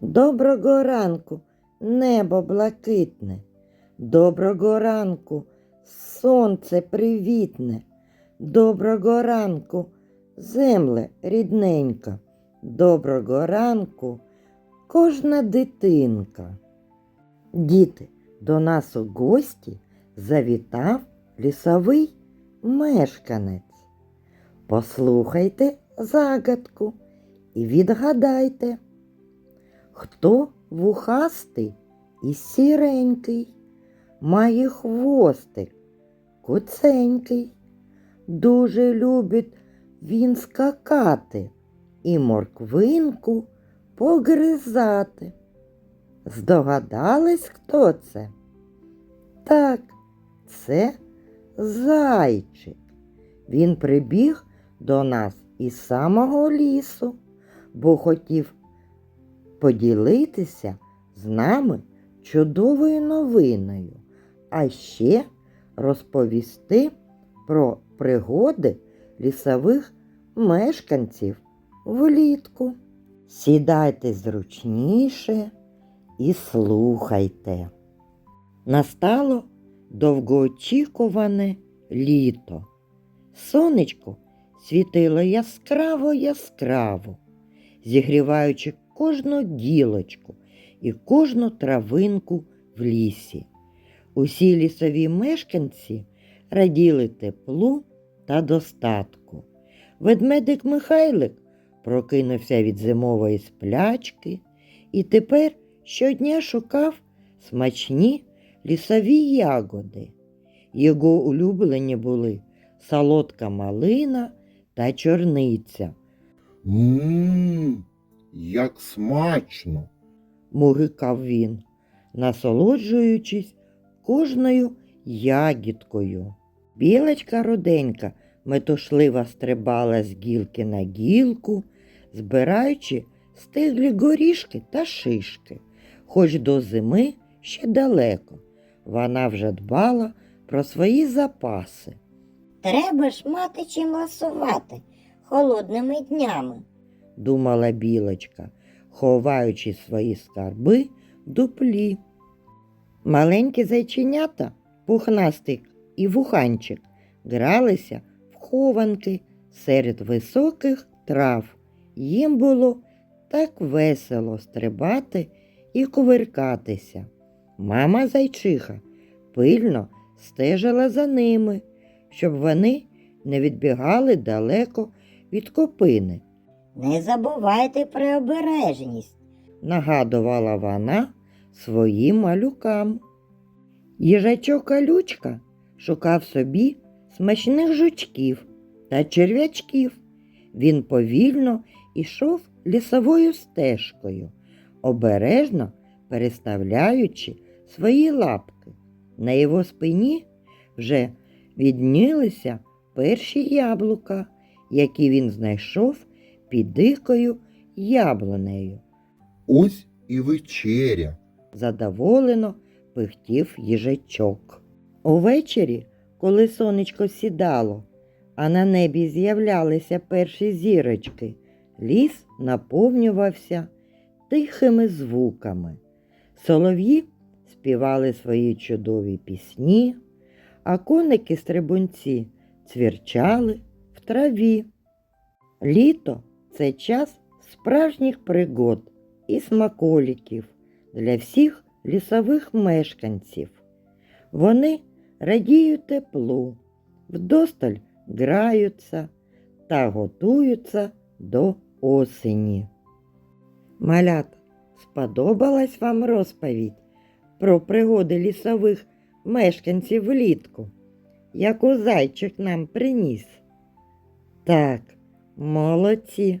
Доброго ранку, небо блакитне. Доброго ранку, сонце привітне. Доброго ранку, земле рідненька. Доброго ранку, кожна дитинка. Діти, до нас у гості завітав лісовий мешканець. Послухайте загадку і відгадайте, хто вухастий і сіренький, має хвостик куценький, дуже любить він скакати і морквинку погризати. Здогадались, хто це? Так, це зайчик. Він прибіг до нас із самого лісу, бо хотів поділитися з нами чудовою новиною, а ще розповісти про пригоди лісових мешканців влітку. Сідайте зручніше і слухайте. Настало довгоочікуване літо. Сонечко світило яскраво яскраво, зігріваючи кожну гілочку і кожну травинку в лісі. Усі лісові мешканці раділи теплу та достатку. Ведмедик Михайлик прокинувся від зимової сплячки і тепер щодня шукав смачні лісові ягоди. Його улюблені були солодка малина та чорниця. Як смачно. мугикав він, насолоджуючись кожною ягідкою. Білочка руденька метушливо стрибала з гілки на гілку, збираючи стиглі горішки та шишки. Хоч до зими ще далеко, вона вже дбала про свої запаси. Треба ж мати чим ласувати холодними днями. Думала білочка, ховаючи свої скарби в дуплі. Маленькі зайченята, пухнастик і вуханчик, гралися в хованки серед високих трав. Їм було так весело стрибати і кувиркатися. Мама зайчиха пильно стежила за ними, щоб вони не відбігали далеко від копини. Не забувайте про обережність. нагадувала вона своїм малюкам. Їжачок колючка шукав собі смачних жучків та черв'ячків. Він повільно ішов лісовою стежкою, обережно переставляючи свої лапки. На його спині вже віднілися перші яблука, які він знайшов під дикою яблунею. Ось і вечеря. задоволено пихтів їжачок. Увечері, коли сонечко сідало, а на небі з'являлися перші зірочки, ліс наповнювався тихими звуками. Солов'ї співали свої чудові пісні, а коники-стрибунці цвірчали в траві. Літо це час справжніх пригод і смаколиків для всіх лісових мешканців. Вони радіють теплу, вдосталь граються та готуються до осені. Малята, сподобалась вам розповідь про пригоди лісових мешканців влітку, яку зайчик нам приніс? Так, молодці.